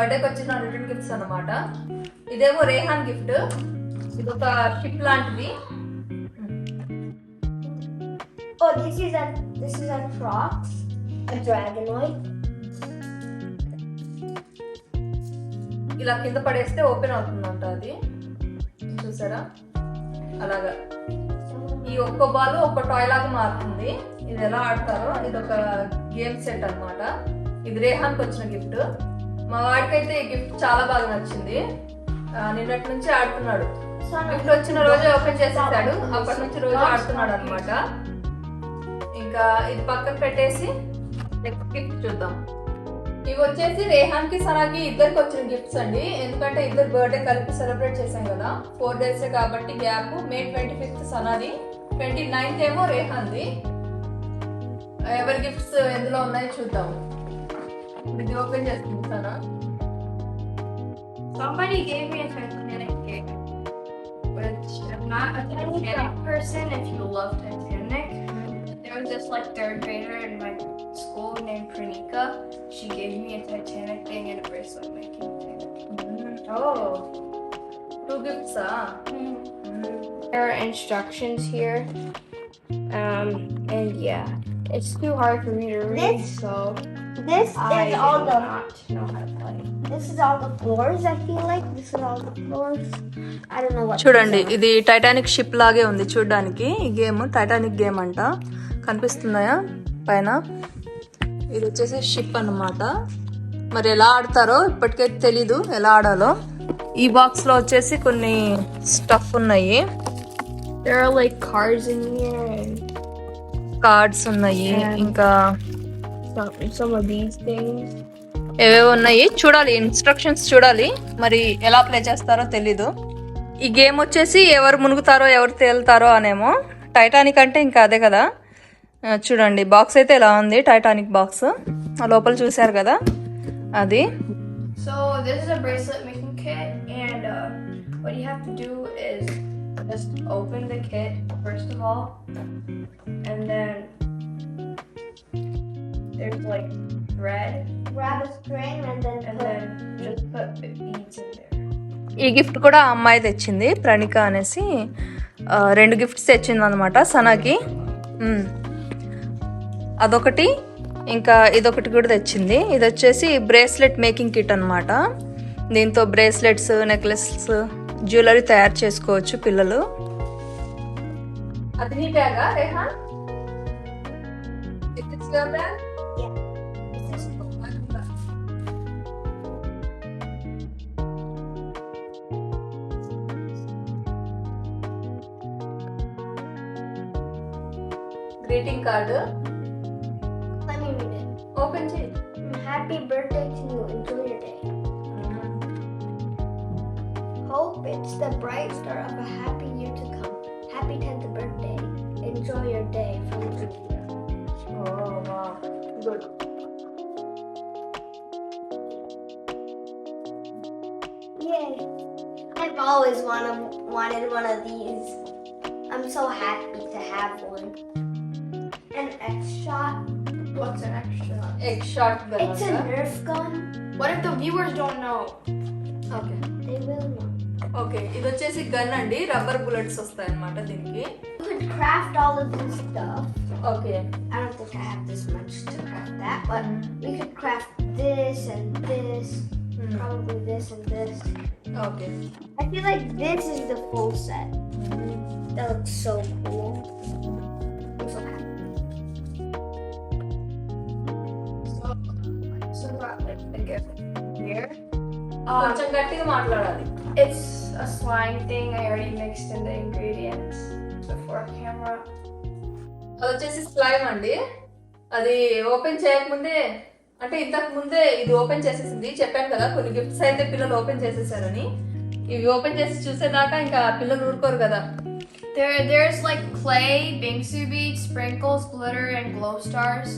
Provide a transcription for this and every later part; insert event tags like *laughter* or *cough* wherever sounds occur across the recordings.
బర్త్డేకి వచ్చిన return gifts అన్నమాట. ఇదేమో రేహాన్ గిఫ్ట్. ఇది ఒక షిప్ లాంటిది. Oh, this is a this is a Crocs, a Dragonoid. ఇలా కింద పడేస్తే ఓపెన్ అవుతుందంట అది. చూసారా? అలాగా. ఈ ఒక్క బాల్ ఒక టాయ్ లాగా మారుతుంది. ఇది ఎలా ఆడతారో ఇది ఒక గేమ్ సెట్ అన్నమాట. ఇది రేహాన్కి వచ్చిన గిఫ్ట్. మా వాడికైతే ఈ గిఫ్ట్ చాలా బాగా నచ్చింది. నిన్నటి నుంచి ఆడుతున్నాడు. గిఫ్ట్ వచ్చిన రోజే ఓపెన్ చేసేసాడు. అప్పటి నుంచి రోజు ఆడుతున్నాడు అనమాట ఇంకా ఇది పక్కన పెట్టేసి నెక్స్ట్ గిఫ్ట్ చూద్దాం. ఇవి వచ్చేసి రేహాన్కి సరాకి ఇద్దరికి వచ్చిన గిఫ్ట్స్ అండి. ఎందుకంటే ఇద్దరు బర్త్డే కలిపి సెలబ్రేట్ చేశాం కదా. ఫోర్ డేస్ కాబట్టి గ్యాప్ మే ట్వంటీ ఫిఫ్త్ సనాది. ట్వంటీ నైన్త్ ఏమో రేహాన్ది. ఎవరి గిఫ్ట్స్ ఎందులో ఉన్నాయో చూద్దాం. ఇది ఓపెన్ చేస్తుంది Sana Somebody gave me a Titanic cake, which I'm not a Titanic person. If you love Titanic, there was this like third grader in my school named Pranika. She gave me a Titanic thing and a bracelet making thing. Oh two గిఫ్ట్సా There are instructions here, um, and yeah, it's too hard for me to read, This- so This I is all the. Not know how to play. చూడండి ఇది Titanic ship లాగే ఉంది చూడడానికి. ఈ game Titanic game అంట. కనిపిస్తున్నాయా? పైన. ఇది వచ్చేసి షిప్ అనమాట మరి ఎలా ఆడతారో ఇప్పటికే తెలీదు ఎలా ఆడాలో. ఈ బాక్స్లో వచ్చేసి కొన్ని స్టఫ్ ఉన్నాయి. కార్డ్స్ ఉన్నాయి. ఇంకా some, some of these things. ఏవేవో ఉన్నాయి? చూడాలి ఇన్స్ట్రక్షన్స్ చూడాలి. మరి ఎలా ప్లే చేస్తారో తెలీదు. ఈ గేమ్ వచ్చేసి ఎవరు మునుగుతారో ఎవరు తేలుతారో అనేమో. టైటానిక్ అంటే ఇంకా అదే కదా. చూడండి బాక్స్ అయితే ఇలా ఉంది? టైటానిక్ బాక్స్ ఆ లోపల చూశారు కదా. అది. What you have to do is just open the kit first of all, and then there's like thread, Grab a string and then and put. then just put beads in there. ఈ gift కూడా ఆ అమ్మాయి తెచ్చింది ప్రణిక అనేసి. రెండు gifts తెచ్చింది అనమాట సనాకి. అదొకటి ఇంకా ఇదొకటి కూడా తెచ్చింది. ఇది వచ్చేసి బ్రేస్లెట్ మేకింగ్ కిట్ అనమాట దీంతో బ్రేస్లెట్స్ నెక్లెస్ జ్యువెలరీ తయారు చేసుకోవచ్చు పిల్లలు. అది నీ బ్యాగా Rehan Let greeting open it. Happy birthday to you. Enjoy your day. Hope it's the bright start of a happy year to come. Happy 10th birthday. Enjoy your day from Julia. Oh, wow. Good. Yay. I've always wanted one of these. I'm so happy to have one An X shot. What's an extra? Egg shot It's a Nerf gun. What if the viewers don't know? Okay They will know. Okay ఇది వచ్చేసి gun అండి rubber bullets వస్తాయి అన్నమాట దీనికి You could craft all of this stuff. Okay I don't think I have this much to craft that, but we could craft this and this, probably this and this. Okay I feel like this is the full set. That looks so cool. కొంచెం Um, గట్టిగా మాట్లాడాలి it's a slime thing. I already mixed in the ingredients before camera. అది వచ్చేసి slime అండి అది open చేయకముందే అంటే ఇంతకు ముందే ఇది ఓపెన్ చేసేసింది చెప్పాను కదా కొన్ని గిఫ్ట్స్ అయితే పిల్లలు ఓపెన్ చేసేసారని ఇవి ఓపెన్ చేసి చూసేదాకా ఇంకా పిల్లలు ఊరుకోరు కదా There, there's like clay, bingsu beads, sprinkles, glitter, and glow stars.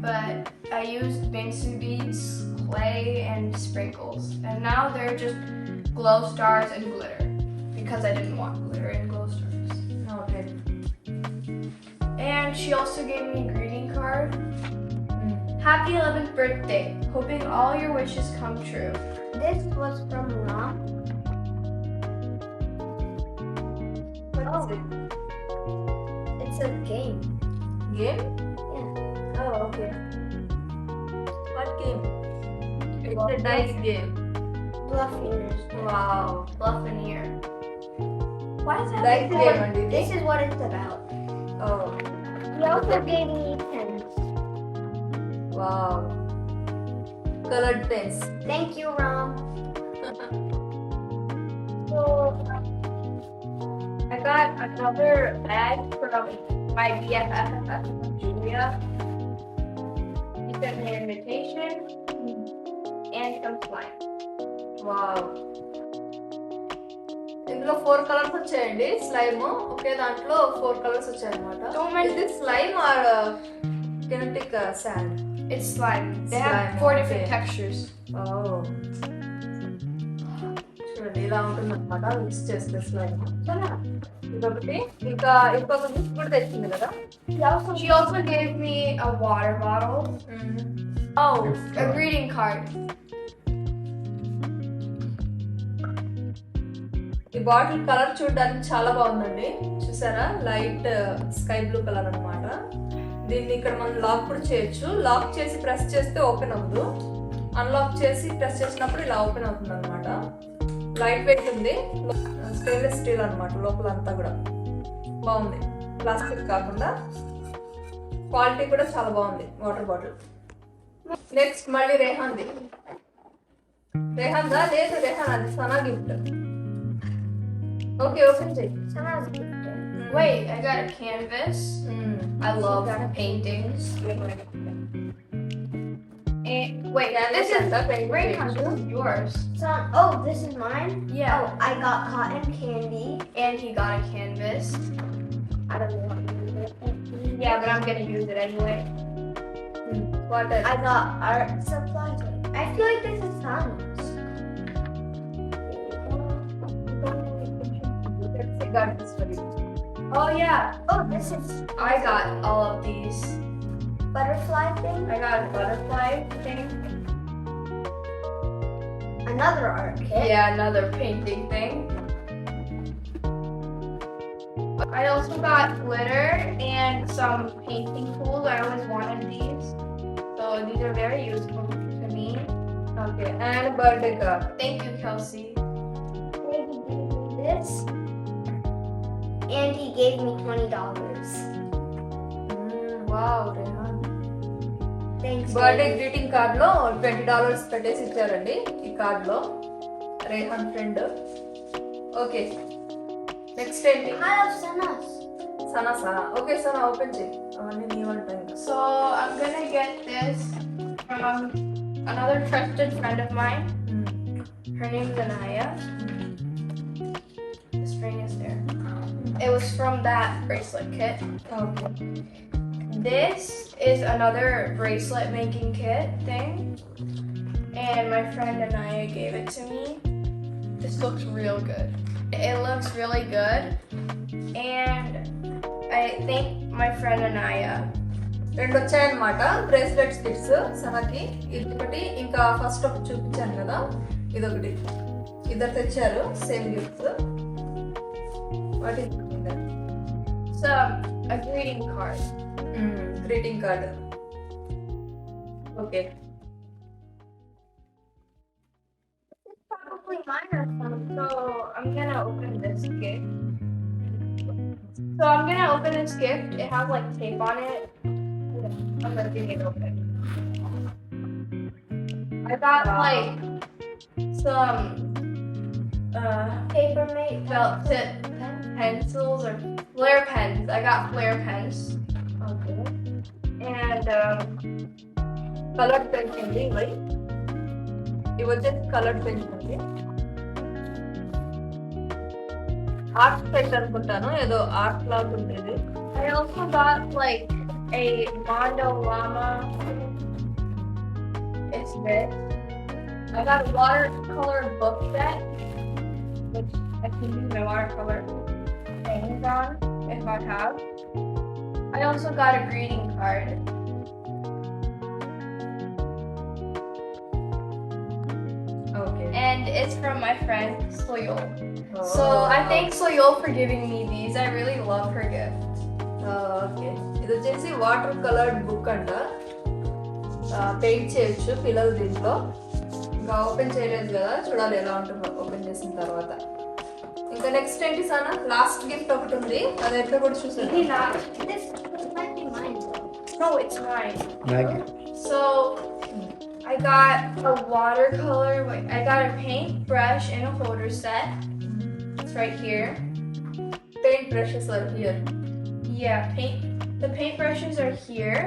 But I used bingsu beads, clay, and sprinkles, and now they're just glow stars and glitter because I didn't want glitter and glow stars. Okay. And she also gave me a greeting card. Happy 11th birthday. Hoping all your wishes come true. This was from Ram. Oh. It's a game. Game? the dice game? Bluffeneers. Wow, bluffing Why is that? Dice game, This is what it's about. Oh. He also gave me pens. Wow. Colored pens. Thank you, Ram. *laughs* so I got another bag from my BFF, Julia. He sent me an invitation. and comes one. ఇందులో four colours వచ్చాయండి. Slime ఒకే దాంట్లో four colours వచ్చాయన్నమాట. Two men this slime are kinetic sand it's slime they have four different textures oh చూడండి ఇలా ఉంటుందన్నమాట. Mix చేస్తే slime చాలా ఇంకా ఇంకొక బుక్ కూడా తెచ్చింది కదా. She also gave me a water bottle oh a mm-hmm. greeting card. ఈ బాటిల్ కలర్ చూడడానికి చాలా బాగుందండి. చూసారా? లైట్ స్కై బ్లూ కలర్ అన్నమాట. దీన్ని ఇక్కడ మనం లాక్ కూడా చేయొచ్చు. లాక్ చేసి ప్రెస్ చేస్తే ఓపెన్ అవ్వదు. అన్లాక్ చేసి ప్రెస్ చేసినప్పుడు ఇలా ఓపెన్ అవుతుంది అనమాట లైట్ వెయిట్ ఉంది. స్టెయిన్లెస్ స్టీల్ అన్నమాట లోపల అంతా కూడా. బాగుంది. ప్లాస్టిక్ కాకుండా క్వాలిటీ కూడా చాలా బాగుంది. Water bottle. నెక్స్ట్ మళ్ళీ రేహాన్ది. రేహాన్దా? లేదు రేహాన్ అది Sana gift. Okay, open it. Wait, I got a canvas. Mm. I love paintings. Wait, yeah, this is okay. Great, this is yours. Oh, this is mine. Yeah. Oh, I got cotton candy, and he got a canvas. I don't know. Yeah, but I'm gonna use it anyway. Mm. What? I got art supplies. I feel like this is fun. Got this for you. Oh yeah, Oh, this is I got all of these. butterfly thing. I got a butterfly thing. Another art kit. Yeah, another painting thing. I also got glitter and some painting tools. I always wanted these. So these are very useful to me. Okay, and a birthday card. Thank you, Kelsey. Me this And he gave me twenty dollars. Mm, wow, Rehan. Thanks. Birthday baby. Greeting card లో twenty dollars పెట్టేసి ఇచ్చారండి ఈ card లో Rehan friend okay next ఏంటి I love Thanos. Sana Sana okay Sana open చేయి అవన్నీ నీవంట ఇంకా So I'm gonna get this from another trusted friend of mine. Her name's Anaya. The string is there. It was from that bracelet kit. Okay This is another bracelet making kit thing. And my friend Anaya gave it to me. This looks real good. It looks really good. And I thank my friend Anaya. రెండు వచ్చాయన్నమాట bracelet sticks సనాకి ఇది ఒకటి ఇంకా first ఒకటి చూపించాను కదా ఇదొకటి ఇద్దరు తెచ్చారు సేమ్ గిఫ్ట్స్ వాటి it's a, a greeting card. Mm. Greeting card. Okay. It's probably mine or something. So I'm gonna open this gift. So I'm gonna open this gift. It has like tape on it. I'm gonna get it open. I got wow. like some uh, paper mate felt tip pencils or flare pens. I got flare pens. Okay And um coloured pens అండి ఇవి ఇవి వచ్చేసి coloured pens అండి art pens అనుకుంటాను ఏదో art లాగా ఉండేది I also got like a Mondo Llama. It's this. I got a watercolor book set, which I can use my watercolor things on If I have. I also got a greeting card. Okay. And it's from my friend Soyol. Oh. So I oh. thank Soyol for giving me these. I really love her gift. Oh, okay ఇది వచ్చేసి water coloured book అంట paint చేయొచ్చు పిల్లలు దీంట్లో ఇంకా open చేయలేదు కదా చూడాలి ఎలా ఉంటుందో ఓపెన్ చేసిన తర్వాత ఇంకా నెక్స్ట్ ఏంటి సానా లాస్ట్ గిఫ్ట్ ఒకటి ఉంది అది ఎట్లా కూడా చూసాను Maybe not. This might be mine though. No, it's mine. Meg, So I got a watercolor. Wait, I got a paint brush and a holder set. It's right here. Paint brushes are here Yeah, paint. The paint brushes are here,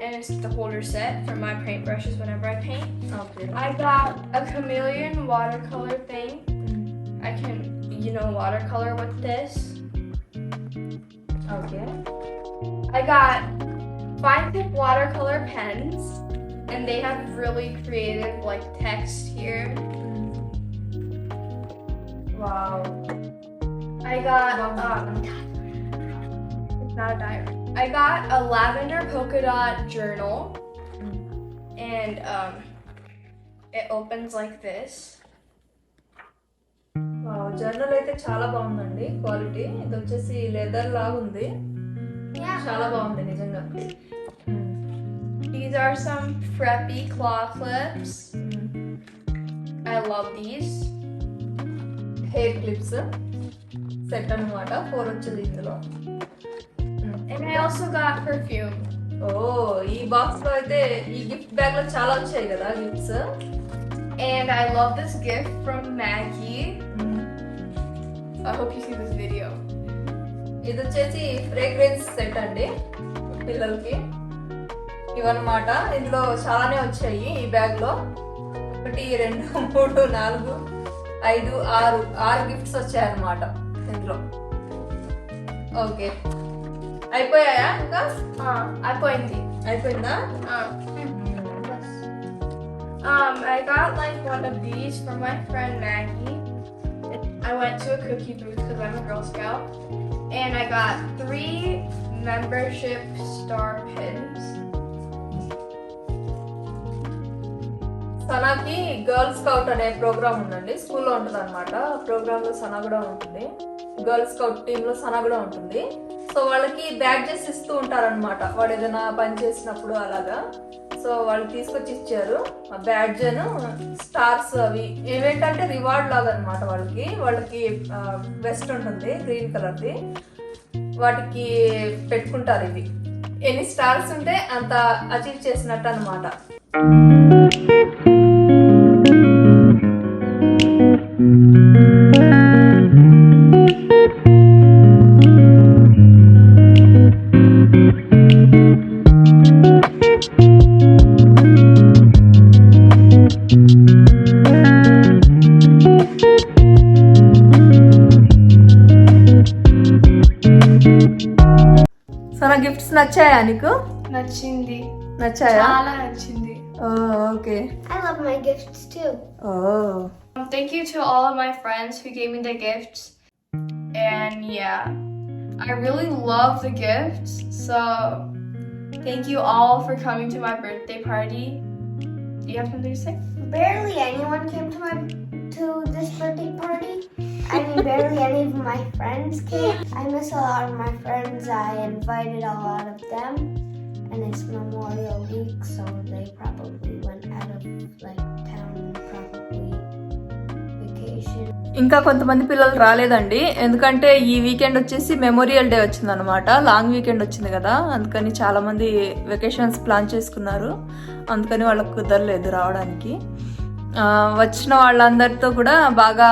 and it's the holder set for my paint brushes whenever I paint. Okay I got a chameleon watercolor thing. I can, you know, watercolor with this. Okay. I got five thick watercolor pens, and they have really creative, like, text here. Wow. I got, um, it's not a diary. I got a lavender polka dot journal, and, um, it opens like this. Wow journal అయితే చాలా బాగుందండి quality ఇది వచ్చేసి leather లాగా ఉంది Yeah. చాలా బాగుంది నిజంగా These are some preppy claw clips. I love these. Hair clips set అన్నమాట ఫోర్ వచ్చేది ఇందులో And I also got perfume. ఓ ఈ బాక్స్ లో అయితే ఈ గిఫ్ట్ బ్యాగ్ లో చాలా వచ్చాయి కదా gifts And I love this gift from Maggie. I hope you see this video. ఇది వచ్చేసి ఫ్రేగ్రెన్స్ సెట్ అండి పిల్లలకి. ఇవన్నమాట. ఇందులో చాలానే వచ్చాయి ఈ బ్యాగ్లో ఒకటి రెండు మూడు నాలుగు ఐదు ఆరు ఆరు గిఫ్ట్స్ వచ్చాయన్నమాట ఇందులో. ఓకే. అయిపోయాయా ఇంకా? these. అయిపోయిందా. Uh, um, I got like one of these from my friend Maggie. I went to a cookie booth because I'm a Girl Scout, and I got three membership star pins. సనాకి girl scout అనే programme ఉందండి. స్కూల్లో ఉంటుంది అనమాట ప్రోగ్రామ్లో సనా కూడా ఉంటుంది. Girl scout టీమ్లో సనా కూడా ఉంటుంది. సో వాళ్ళకి బ్యాడ్జెస్ ఇస్తూ ఉంటారనమాట వాడు ఏదైనా పని చేసినప్పుడు అలాగా. సో వాళ్ళు తీసుకొచ్చి ఇచ్చారు ఆ బ్యాడ్జ్ స్టార్స్ అవి. ఏవేంటంటే రివార్డ్ లాగా అనమాట వాళ్ళకి. వాళ్ళకి వెస్ట్ ఉంటుంది గ్రీన్ కలర్ది. వాటికి పెట్టుకుంటారు ఇవి. ఎన్ని స్టార్స్ ఉంటే అంత అచీవ్ చేసినట్టు అనమాట thank you నచ్చాయా నీకు Nachindi. నచ్చాయా Chala Nachindi. Okay I love my gifts too. Oh Um, Thank you to all of my friends who gave me the gifts. And yeah, I really love the gifts. So thank you all for coming to my birthday party. Do you have something to say? Barely anyone came to my to this birthday party. I mean, barely any of my friends came. I miss a lot of my friends. I invited a lot of them, and it's Memorial Week, so they probably went out of like town probably vacation. ఇంకా కొంతమంది పిల్లలు రాలేదండి ఎందుకంటే ఈ weekend వచ్చేసి Memorial Day వచ్చిందనమాట long weekend వచ్చింది కదా అందుకని చాలామంది వెకేషన్స్ ప్లాన్ చేసుకున్నారు అందుకని వాళ్ళకు కుదరలేదు రావడానికి వచ్చిన వాళ్ళందరితో కూడా బాగా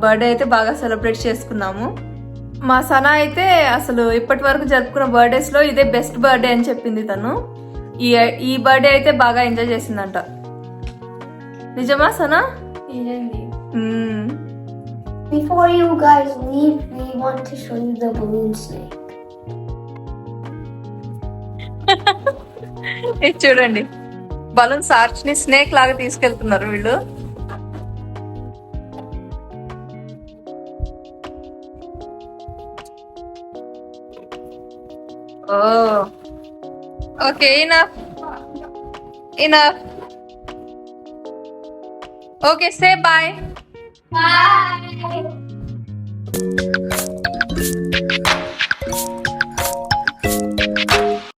బర్త్డే అయితే బాగా సెలబ్రేట్ చేసుకున్నాము మా సనా అయితే అసలు ఇప్పటి వరకు జరుపుకున్న బర్త్డేస్లో ఇదే బెస్ట్ బర్త్డే అని చెప్పింది తను ఈ ఈ బర్త్డే అయితే బాగా ఎంజాయ్ చేసిందంట నిజమా Sana Nachindi. Hmm. Before you guys leave, we want to show you the balloon snake. *laughs* ఇది చూడండి బలూన్స్ ఆర్చ్ని స్నేక్ లాగా తీసుకెళ్తున్నారు వీళ్ళు. ఓ. Okay enough enough okay say bye. Bye.